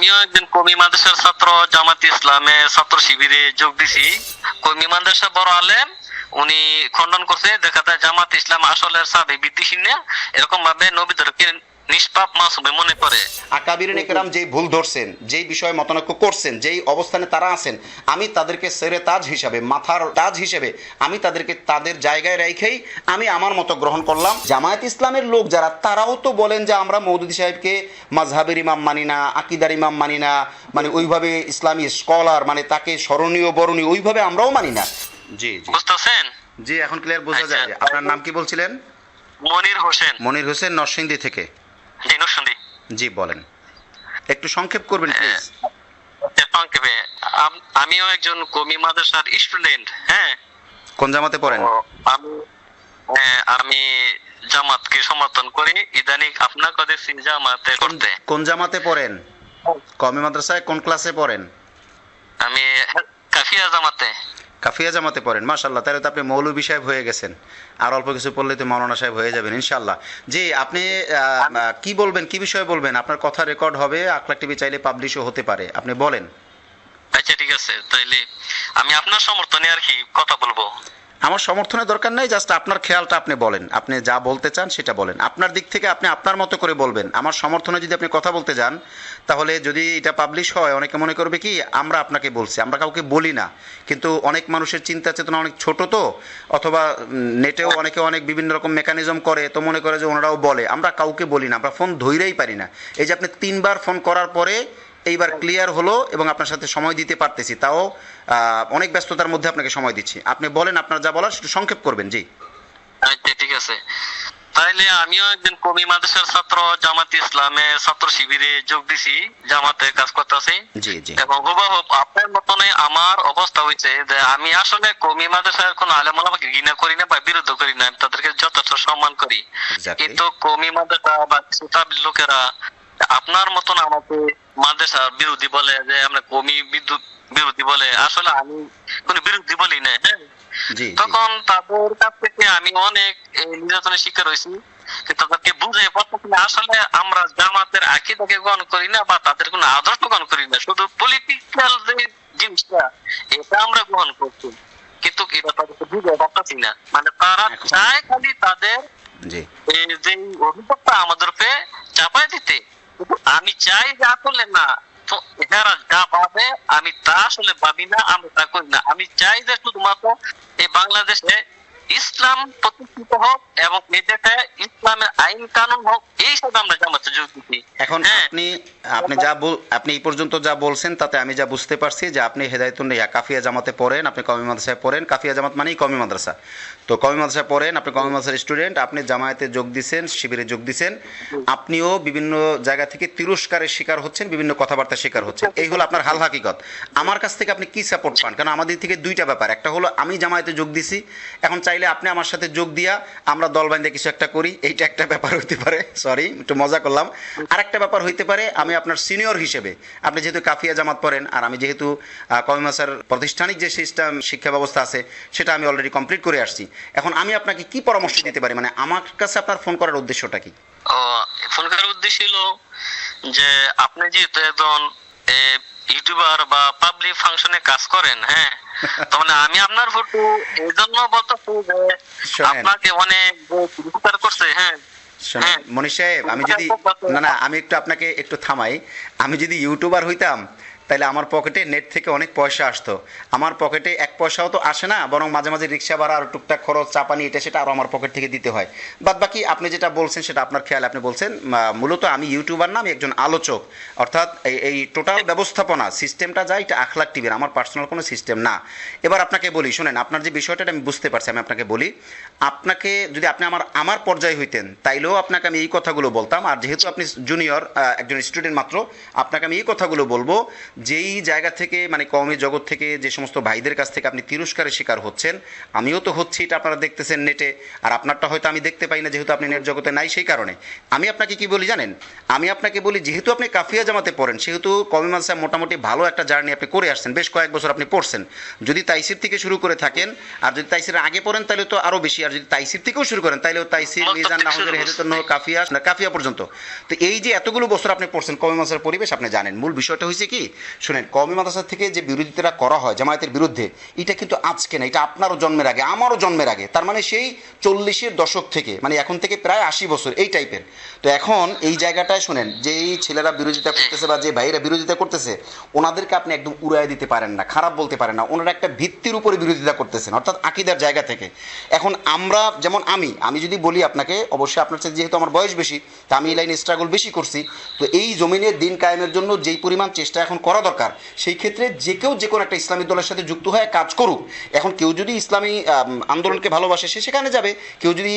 আমিও একদিন কমি মাদ্রাসার ছাত্র জামাত ইসলামে ছাত্র শিবিরে যোগ দিছি। কমি মাদ্রাসা বড় আলেম, উনি খণ্ডন করছে, দেখা যায় জামাত ইসলাম আসলের সাবে বিদ্বেষী এরকম ভাবে নবীদেরকে নিষ্পাপ মাসুমে মনে করে। আকাবির একরাম যেই ভুল ধরছেন যেই বিষয়ে মতনৈক্য করছেন যেই অবস্থানে তারা আছেন আমি তাদেরকে সেরে তাজ হিসাবে মাথার তাজ হিসেবে আমি তাদেরকে তাদের জায়গায় রেখেই আমি আমার মতো গ্রহণ করলাম। জামায়াত ইসলামের লোক যারা তারাও তো বলেন যে আমরা মৌদুদি সাহেবকে মাজহাবের ইমাম মানি না আকিদার ইমাম মানি না মানে ওইভাবে ইসলামী স্কলার মানে তাকে স্মরণীয় বরণীয় ওইভাবে আমরাও মানি না। জি জি। বুঝতেছেন? জি এখন ক্লিয়ার বোঝা আচ্ছা। যায় আপনার নাম কি বলছিলেন? মনির হোসেন। মনির হোসেন নরসিংদী থেকে। দিনুসন্দি জি বলেন। একটু সংক্ষেপ করবেন প্লিজ সংক্ষেপে আমিও একজন কমি মাদ্রাসার স্টুডেন্ট হ্যাঁ? কোন জামাতে পড়েন? আমি হ্যাঁ, আমি জামাতকে সমর্থন করি। ইদানিং আপনাকে দেখছি জামাতে করতে। কোন জামাতে পড়েন? কমি মাদ্রাসায় কোন ক্লাসে পড়েন? আমি কাফিয়া জামাতে। কাফিয়া জামাতে পড়েন। মাশাল্লাহ তাহলে তো আপনি মৌলবী সাহেব হয়ে গেছেন। আর অল্প কিছু পড়লে তো মৌলানা সাহেব হয়ে যাবেন ইনশাল্লাহ জি আপনি কি বলবেন কি বিষয়ে বলবেন? আপনার কথা রেকর্ড হবে আকলাক টিভি চাইলে পাবলিশও হতে পারে। আপনি বলেন। আচ্ছা ঠিক আছে। তাইলে আমি আপনার সমর্থনে আর কি কথা বলব। আমার সমর্থনের দরকার নেই জাস্ট আপনার খেয়ালটা আপনি বলেন। আপনি যা বলতে চান সেটা বলেন। আপনার দিক থেকে আপনি আপনার মতো করে বলবেন। আমার সমর্থনে যদি আপনি কথা বলতে যান, তাহলে যদি এটা পাবলিশ হয়, অনেকে মনে করবে কি, আমরা আপনাকে বলছি, আমরা কাউকে বলি না। কিন্তু অনেক মানুষের চিন্তা চেতনা অনেক ছোট তো, অথবা নেটেও অনেকে অনেক বিভিন্ন রকম মেকানিজম করে, তো মনে করে যে ওনারাও বলে। আমরা কাউকে বলি না, আমরা ফোন ধইরেই পারি না। এই যে আপনি তিনবার ফোন করার পরে এইবার ক্লিয়ার হলো এবং আপনার সাথে সময় দিতে পারতেছি। তাও অনেক ব্যস্ততার মধ্যে আপনাকে সময় দিচ্ছি। আপনি বলেন আপনার যা বলার একটু সংক্ষেপ করবেন জি। আচ্ছা ঠিক আছে। তাইলে আমিও একদিন কমি মাদ্রাসার ছাত্র জামাত ইসলামে ছাত্র শিবিরে যোগ দিছি জামাতে কাজ করতেছি। জি জি। এবং হুবাহুব আপনার মতনে আমার অবস্থা হয়েছে যে আমি আসলে কমি মাদ্রাসার কোন আলেম ওলামাকে ঘৃণা করি না বা বিরুদ্ধ করি না তাদেরকে যথেষ্ট সম্মান করি। কিন্তু কমি মাদ্রাসা বা কিছু লোকেরা আপনার মতন আমাকে মাদ্রাসা বিরোধী বলে যে আমরা কমি বিদ্যুৎ বিরোধী বলে। আসলে আমি কোন বিরোধী বলি না হ্যাঁ? তখন তাদের কাছ থেকে আমি অনেক নির্যাতনের শিকার হয়েছি। তাদেরকে বুঝে আসলে আমরা জামাতের আকিদাকে গ্রহণ করি না বা তাদের কোনো আদর্শ গ্রহণ করি না। শুধু পলিটিক্যাল যে জিনিসটা এটা আমরা গ্রহণ করছি। কিন্তু এটা তাদেরকে বুঝে পারতেছি না। মানে তারা চায় খালি তাদের যে অভিযোগটা আমাদের চাপায় দিতে। আমি চাই যে আসলে না তো এনারা যা ভাবে আমি তা আসলে ভাবি না আমি তা করি না আমি চাই যে শুধুমাত্র এই বাংলাদেশে ইসলাম প্রতিষ্ঠিত হোক এবং এদেশে ইসলামের আইন কানুন হোক এই সব আমরা জামাতে যোগ দিচ্ছি এখন হ্যাঁ। আপনি আপনি যা বল- আপনি এই পর্যন্ত যা বলছেন, তাতে আমি যা বুঝতে পারছি যে আপনি হেদায়তুন কাফিয়া জামাতে পড়েন, আপনি কমি মাদ্রাসায় পড়েন। কাফিয়া জামাত মানেই কমি মাদ্রাসা। তো কমি মাদ্রাসায় পড়েন, আপনি কমি মাদ্রাসার স্টুডেন্ট, আপনি জামায়াতে যোগ দিছেন, শিবিরে যোগ দিছেন। আপনিও বিভিন্ন জায়গা থেকে তিরস্কারের শিকার হচ্ছেন, বিভিন্ন কথাবার্তার শিকার হচ্ছেন। এই হলো আপনার হাল হাকিকত। আমার কাছ থেকে আপনি কি সাপোর্ট পান? কারণ আমাদের থেকে দুইটা ব্যাপার। একটা হলো, আমি জামায়াতে যোগ দিছি, এখন চাইলে আপনি আমার সাথে যোগ দিয়া আমরা দল বান্ধে কিছু একটা করি। এইটা একটা ব্যাপার হইতে পারে সরি একটু মজা করলাম। আরেকটা ব্যাপার হইতে পারে, আমি আপনার সিনিয়র হিসেবে আপনি যেহেতু কাফিয়া জামাত পড়েন আর আমি যেহেতু কমিমাসার প্রাতিষ্ঠানিক যে সিস্টেম শিক্ষা ব্যবস্থা আছে সেটা আমি অলরেডি কমপ্লিট করে আসছি। এখন আমি আপনাকে কি পরামর্শ দিতে পারি? মানে আমার কাছে আপনার ফোন করার উদ্দেশ্যটা কি? ফোন করার উদ্দেশ্য ছিল যে আপনি যেহেতু একজন ইউটিউবার বা পাবলিক ফাংশনে কাজ করেন হ্যাঁ? তার মানে আমি আপনার ফটো এই জন্য বলতেছি যে আপনাকে অনেক করছে হ্যাঁ। মনীষ সাহেব আমি যদি না না আমি একটু আপনাকে একটু থামাই। আমি যদি ইউটিউবার হইতাম তাহলে আমার পকেটে নেট থেকে অনেক পয়সা আসতো। আমার পকেটে এক পয়সাও তো আসে না, বরং মাঝে মাঝে রিক্সা ভাড়া আর টুকটাক খরচ চাপানি এটা সেটা আরও আমার পকেট থেকে দিতে হয়। বাদ বাকি আপনি যেটা বলছেন সেটা আপনার খেয়াল আপনি বলছেন মূলত আমি ইউটিউবার না, আমি একজন আলোচক। অর্থাৎ এই- টোটাল ব্যবস্থাপনা সিস্টেমটা যায় এটা আখলাক টিভির আমার পার্সোনাল কোনো সিস্টেম না। এবার আপনাকে বলি, শোনেন, আপনার যে বিষয়টা আমি বুঝতে পারছি, আমি আপনাকে বলি। আপনাকে যদি আপনি আমার আমার পর্যায়ে হইতেন, তাইলেও আপনাকে আমি এই কথাগুলো বলতাম। আর যেহেতু আপনি জুনিয়র একজন স্টুডেন্ট মাত্র, আপনাকে আমি এই কথাগুলো বলব যেই জায়গা থেকে মানে কওমি জগৎ থেকে যে সমস্ত ভাইদের কাছ থেকে আপনি তিরস্কারের শিকার হচ্ছেন আমিও তো হচ্ছি এটা আপনারা দেখতেছেন নেটে। আর আপনারটা হয়তো আমি দেখতে পাই না যেহেতু আপনি নেট জগতে নাই সেই কারণে। আমি আপনাকে কি বলি জানেন? আমি আপনাকে বলি যেহেতু আপনি কাফিয়া জামাতে পড়েন সেহেতু কওমি মাদ্রাসা মোটামুটি ভালো একটা জার্নি আপনি করে আসছেন বেশ কয়েক বছর আপনি পড়ছেন। যদি তাইসির থেকে শুরু করে থাকেন আর যদি তাইসির আগে পড়েন তাহলে তো আরও বেশি। আর যদি তাইসির থেকেও শুরু করেন তাহলে তাইসির মিজান নাহুদের শুরু কাফিয়া না কাফিয়া পর্যন্ত। তো এই যে এতগুলো বছর আপনি পড়ছেন কওমি মাদ্রাসার পরিবেশ আপনি জানেন। মূল বিষয়টা হয়েছে কি শুনেন, কওমি মাদ্রাসা থেকে যে বিরোধিতাটা করা হয় জামায়াতের বিরুদ্ধে, এটা কিন্তু আজকে না, এটা আপনারও জন্মের আগে, আমারও জন্মের আগে। তার মানে সেই চল্লিশের দশক থেকে মানে এখন থেকে প্রায় আশি বছর, এই টাইপের। তো এখন এই জায়গাটায় শুনেন যেই ছেলেরা বিরোধিতা করতেছে বা যে ভাইরা বিরোধিতা করতেছে, ওনাদেরকে আপনি একদম উড়াই দিতে পারেন না, খারাপ বলতে পারেন না। ওনারা একটা ভিত্তির উপরে বিরোধিতা করতেছেন, অর্থাৎ আকিদার জায়গা থেকে। এখন আমরা, যেমন আমি আমি যদি বলি আপনাকে, অবশ্যই আপনার সাথে যেহেতু আমার বয়স বেশি, তা আমি এই লাইনে স্ট্রাগল বেশি করছি, তো এই জমিনের দিন কায়েমের জন্য যেই পরিমাণ চেষ্টা এখন করা দরকার। সেই ক্ষেত্রে যে কেউ যে কোনো একটা ইসলামী দলের সাথে যুক্ত হয়ে কাজ করুক। এখন কেউ যদি ইসলামী আন্দোলনকে ভালোবাসে সে সেখানে যাবে। কেউ যদি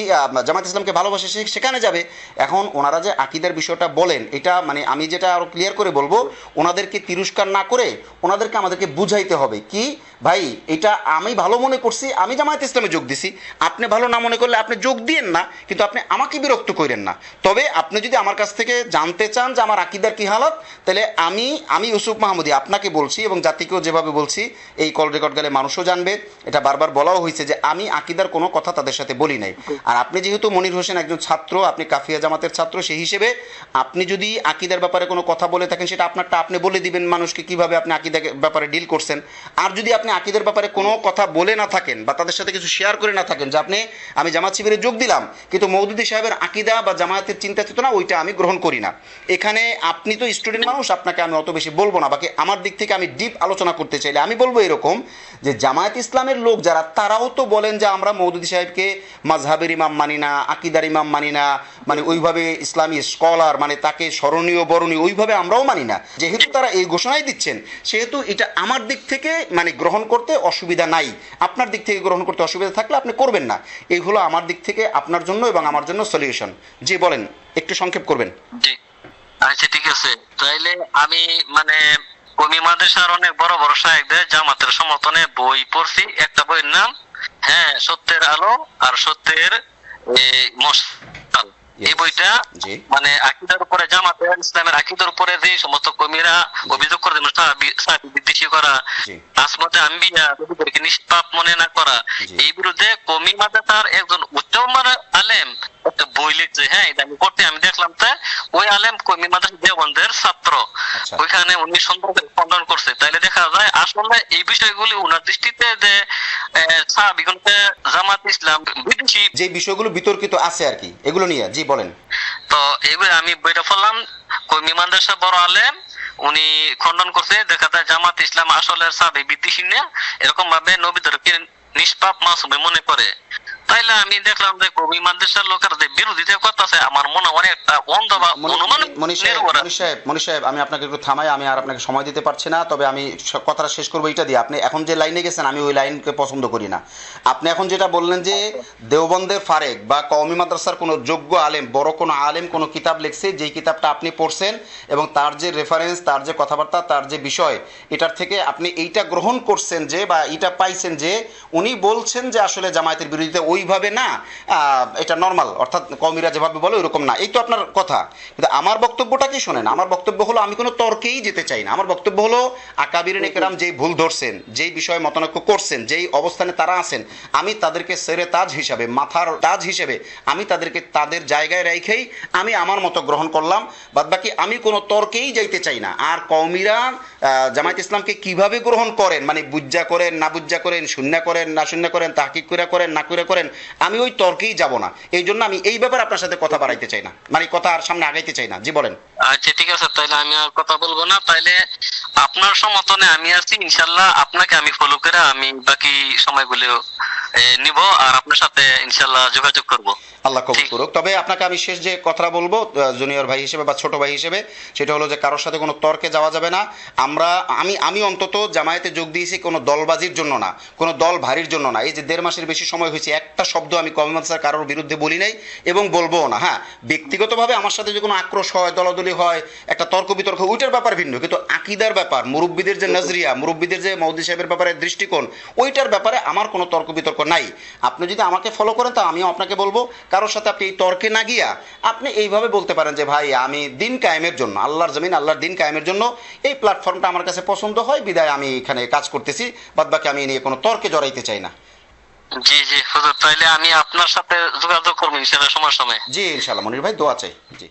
জামাত ইসলামকে ভালোবাসে সে সেখানে যাবে। এখন ওনারা যে আকিদার বিষয়টা বলেন, এটা মানে আমি যেটা আরও ক্লিয়ার করে বলব, ওনাদেরকে তিরস্কার না করে ওনাদেরকে আমাদেরকে বুঝাইতে হবে। কি? ভাই, এটা আমি ভালো মনে করছি, আমি জামায়াত ইসলামে যোগ দিছি। আপনি ভালো না মনে করলে আপনি যোগ দিয়েন না, কিন্তু আপনি আমাকে বিরক্ত করেন না। তবে আপনি যদি আমার কাছ থেকে জানতে চান যে আমার আকিদার কি হালত, তাহলে আমি আমি ইউসুফ মাহমুদি আপনাকে বলছি এবং জাতিকেও যেভাবে বলছি, এই কল রেকর্ড গেলে মানুষও জানবে। এটা বারবার বলাও হয়েছে যে আমি আকিদার কোনো কথা তাদের সাথে বলি নাই। আর আপনি যেহেতু মনির হোসেন একজন ছাত্র, আপনি কাফিয়া জামাতের ছাত্র, সেই হিসেবে আপনি যদি আকিদার ব্যাপারে কোনো কথা বলে থাকেন, সেটা আপনারটা আপনি বলে দিবেন মানুষকে কীভাবে আপনি আকিদার ব্যাপারে ডিল করছেন। আর যদি আপনি আকিদের ব্যাপারে কোনো কথা বলে না থাকেন বা তাদের সাথে কিছু শেয়ার করে না থাকেন যে আপনি, আমি জামাত শিবিরে যোগ দিলাম, কিন্তু মৌদুদি সাহেবের আকিদা বা জামায়াতের চিন্তা চেতনা ওইটা আমি গ্রহণ করি না। এখানে আপনি তো স্টুডেন্ট মানুষ, আপনাকে আমি অত বেশি বলব না। বাকি আমার দিক থেকে আমি ডিপ আলোচনা করতে চাইলে আমি বলব এরকম যে জামায়াত ইসলামের লোক যারা, তারাও তো বলেন যে আমরা মৌদুদি সাহেবকে মাঝহাবের ইমাম মানি না, আকিদার ইমাম মানি না মানে ওইভাবে ইসলামী স্কলার মানে তাকে স্মরণীয়, বরণীয়, ওইভাবে আমরাও মানি না। যেহেতু তারা এই ঘোষণাই দিচ্ছেন, সেহেতু এটা আমার দিক থেকে মানে গ্রহণ করতে অসুবিধা নাই। আপনার দিক থেকে গ্রহণ করতে অসুবিধা থাকলে আপনি করবেন না। এই হলো আমার দিক থেকে আপনার জন্য এবং আমার জন্য সলিউশন জি বলেন একটু সংক্ষেপ করবেন। জি। আচ্ছা ঠিক আছে। তাইলে আমি মানে কমি মাদ্রাসার অনেক বড় বড় সাহেবদের জামাতের সমর্থনে বই পড়ছি। একটা বইয়ের নাম হ্যাঁ সত্যের আলো আর সত্যের এই, মশাল। এই বইটা মানে আকিদার উপরে জামাতের ইসলামের আকিদার উপরে যে সমস্ত কমিরা অভিযোগ করে সাহাবি করা আসমতে আম্বিয়া নবীদেরকে নিষ্পাপ মনে না করা। এই বিরুদ্ধে কমি মাদ্রাসার একজন উচ্চমান আলেম একটা বই লিখছে হ্যাঁ এটা আমি করতে আমি দেখলাম তো ওই আলেম কমি দেওবন্দের ছাত্র। আচ্ছা। ওইখানে উনি সুন্দরভাবে খণ্ডন করছে। তাইলে দেখা যায় আসলে এই বিষয়গুলি উনার দৃষ্টিতে যে সাহাবিগণকে জামাত ইসলাম বিদেশি যে বিষয়গুলো বিতর্কিত আছে আর কি এগুলো নিয়ে জি বলেন। তো এবার আমি বইটা পড়লাম কর্মী মাদ্রাসা বড় আলেম উনি খণ্ডন করছে, দেখা যায় জামাত ইসলাম আসলের সাবে বিদ্বেষী না এরকম ভাবে নবী নবীদেরকে নিষ্পাপ মাসুমে মনে করে। তাইলে আমি দেখলাম যে কবি মাদ্রাসার লোকের যে বিরোধিতা করতেছে আমার মনে অনেকটা অন্ধ বা অনুমান মনি সাহেব মনি সাহেব আমি আপনাকে একটু থামাই আমি আর আপনাকে সময় দিতে পারছি না তবে আমি কথাটা শেষ করব দিয়ে। আপনি এখন যে লাইনে গেছেন আমি ওই লাইনকে পছন্দ করি না। আপনি এখন যেটা বললেন যে দেওবন্দের ফারেক বা কওমি মাদ্রাসার কোনো যোগ্য আলেম বড় কোনো আলেম কোনো কিতাব লিখছে যেই কিতাবটা আপনি পড়ছেন এবং তার যে রেফারেন্স তার যে কথাবার্তা তার যে বিষয় এটার থেকে আপনি এইটা গ্রহণ করছেন যে বা এটা পাইছেন যে উনি বলছেন যে আসলে জামায়াতের বিরোধিতা ওইভাবে না এটা নর্মাল অর্থাৎ কৌমিরা যেভাবে বলে ওইরকম না। এই তো আপনার কথা। কিন্তু আমার বক্তব্যটা কি শোনেন? আমার বক্তব্য হলো আমি কোনো তর্কেই যেতে চাই না। আমার বক্তব্য হলো আকাবির নেকরাম যেই ভুল ধরছেন যেই বিষয়ে মতানৈক্য করছেন যেই অবস্থানে তারা আছেন আমি তাদেরকে সেরে তাজ হিসাবে মাথার তাজ হিসেবে আমি তাদেরকে তাদের জায়গায় রেখেই আমি আমার মতো গ্রহণ করলাম। বাদ বাকি আমি কোনো তর্কেই যাইতে চাই না। আর আহ, জামায়াত ইসলামকে কীভাবে গ্রহণ করেন? মানে বুজ্জা করেন না বুজ্জা করেন শূন্য করেন না শূন্য করেন তাহকিক করে করেন না করে করেন আমি ওই তর্কেই যাব না। এই জন্য আমি এই ব্যাপারে আপনার সাথে কথা বাড়াইতে চাই না। মানে কথা আর সামনে আগাইতে চাই না। জি, বলেন। আচ্ছা ঠিক আছে তাহলে আমি আর কথা বলব না। তাহলে আপনার সমর্থনে আমি আছি, ইনশাল্লাহ। আপনাকে আমি ফলো করে আমি বাকি সময়গুলো নিব আর আপনার সাথে ইনশাল্লাহ যোগাযোগ করব। আল্লাহ কবুল করুক। তবে আপনাকে আমি শেষ যে কথাটা বলব জুনিয়র ভাই হিসেবে বা ছোট ভাই হিসেবে সেটা হলো যে কারোর সাথে কোনো তর্কে যাওয়া যাবে না। আমরা আমি আমি অন্তত জামায়াতে যোগ দিয়েছি কোনো দলবাজির জন্য না কোনো দল ভারীর জন্য না। এই যে দেড় মাসের বেশি সময় হয়েছে একটা শব্দ আমি কমিমাদ স্যার কারোর বিরুদ্ধে বলি নাই এবং বলব না। হ্যাঁ ব্যক্তিগতভাবে আমার সাথে যে কোনো আক্রোশ হয় দলাদলি হয় একটা তর্ক বিতর্ক ওইটার ব্যাপার ভিন্ন। কিন্তু আকিদার ব্যাপার মুরব্বীদের যে নজরিয়া মুরব্বীদের যে মৌদি সাহেবের ব্যাপারে দৃষ্টিকোণ ওইটার ব্যাপারে আমার কোনো তর্ক বিতর্ক নাই। আপনি যদি আমাকে ফলো করেন তা আমিও আপনাকে বলব। কারোর সাথে আপনি এই তর্কে না গিয়া আপনি এইভাবে বলতে পারেন যে ভাই আমি দিন কায়েমের জন্য আল্লাহর জমিন আল্লাহর দিন কায়েমের জন্য এই প্ল্যাটফর্মটা আমার কাছে পছন্দ হয় বিদায় আমি এখানে কাজ করতেছি। বাদ বাকি আমি নিয়ে কোনো তর্কে জড়াইতে চাই না। জি জি হুজুর তাইলে আমি আপনার সাথে যোগাযোগ করব ইনশাআল্লাহ সময় সময়। জি ইনশাল্লাহ মনির ভাই দোয়া চাই। জি।